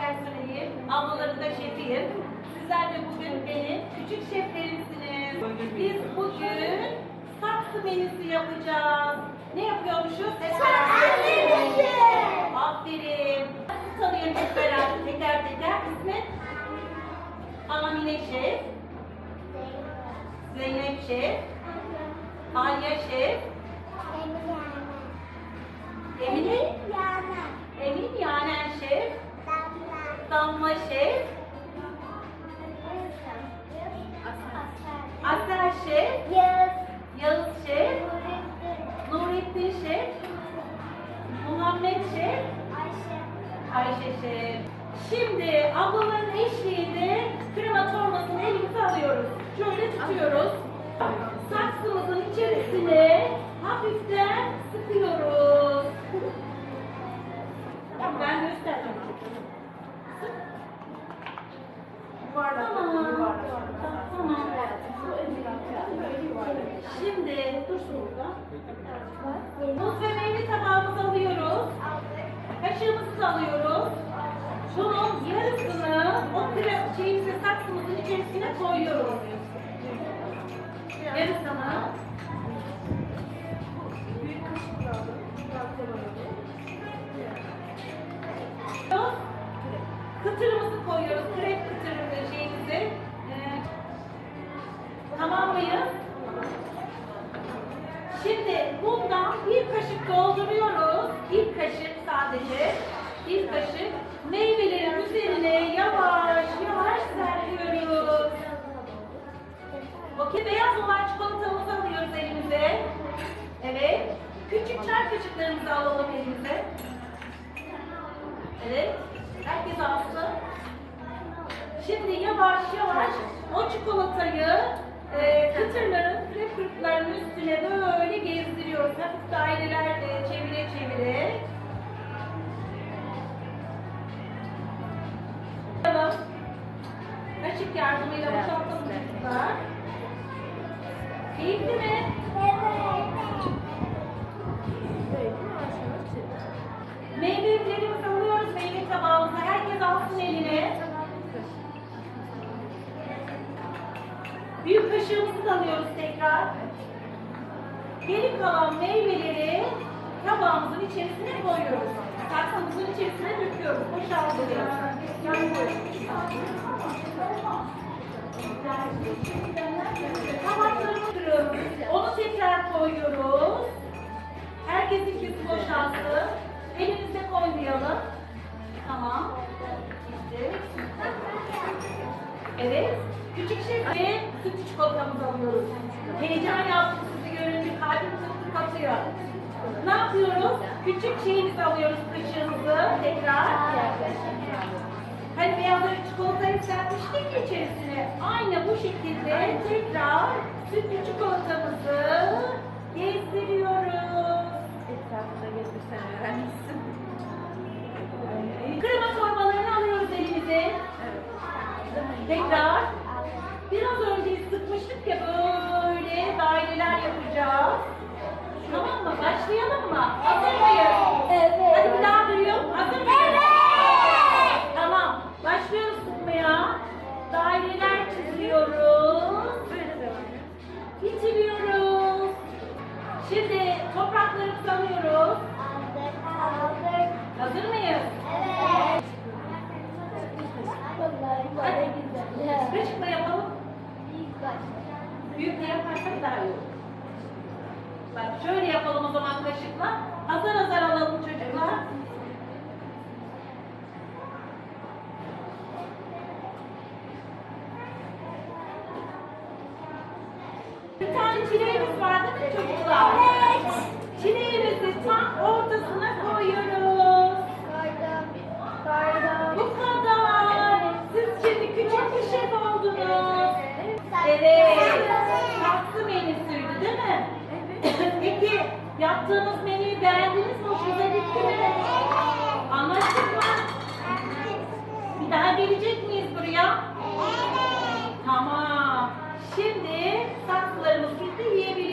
personeliyim. Ablaları da şefiyim. Sizler de bugün benim küçük şeflerimsiniz. Biz bugün saksı menüsü yapacağız. Ne yapıyormuşuz? Saksı menüsü. Aferin. Sizi tanıyalım hep beraber teker teker. İsmet? Amine Şef. Zeynep Şef. Alya Şef. Emine. Emine. Yaner. Emin Yaner Şef. Damla Şef. Asel Şef. Yağız Şef. Nurettin Şef. Muhammed Şef. Ayşe Şef. Şimdi ablaların eşliğinde krema torbasını elimize alıyoruz. Şöyle tutuyoruz. Saksımızın içerisine hafiften sıkıyoruz. Tamam. Şimdi dursun burada. Muz ve meyve tabağımızı alıyoruz. Kaşığımızı da alıyoruz. Bunun yarısını o krem şeyimize saksımızın içerisine koyuyoruz. Yarısını. Tamam mıyız? Şimdi bundan bir kaşık dolduruyoruz. Bir kaşık sadece. Bir kaşık. Meyvelerin üzerine yavaş yavaş serpiyoruz. Okey, beyaz olan çikolatamızı alıyoruz elimize. Evet. Küçük çay kaşıklarımızı alalım elimize. Evet. Herkes alsın. Şimdi yavaş yavaş o çikolatayı Kaşık yardımıyla boşaltalım çocuklar. Keyifli mi? Meyvelerimizi alıyoruz meyve tabağımıza. Herkes alsın eline. Büyük kaşığımızı da alıyoruz tekrar. Geri kalan meyveleri tabağımızın içerisine koyuyoruz. İçerisine döküyoruz. Boşaltıyoruz. Tabaklarımızı kırıyoruz. Onu tekrar koyuyoruz. Herkesin kesi boşalsın. Elimizde koymayalım. Tamam. Evet. Küçük şey ve süt çikolatamızı alıyoruz. Heyecan yaptım sizi görünce kalbim tık tık. Ne yapıyoruz? Küçük şeyimizi alıyoruz kaşığımızı tekrar. Hani beyazları çikolatayı serpmiştik ya içerisine. Aynı bu şekilde tekrar sütlü çikolatamızı gezdiriyoruz. Etrafında gezdirsen öğrenmişsin. Krema torbalarını alıyoruz elimize. Tekrar. Biraz önce sıkmıştık ya böyle daireler yapacağız. Tamam mı? Mı? Hazır mıyız? Evet. Hadi bir daha duyuyorum. Hazır mıyız? Tamam. Başlıyoruz sıkmaya. Daireler çiziyoruz. Bitiriyoruz. Şimdi topraklarımızı alıyoruz. Hazır mıyız? Kaşıkla yapalım. Büyükle yaparsak daha iyi olur. Bak şöyle yapalım o zaman kaşıkla. Azar azar alalım çocuklar. Bir tane çileğimiz var değil mi çocuklar? Yaptığımız menüyü beğendiniz mi? Hoşunuza gitti mi? Anlaştık mı? Bir daha gelecek miyiz buraya? Tamam. Şimdi saksılarımız bitti yiyebiliriz.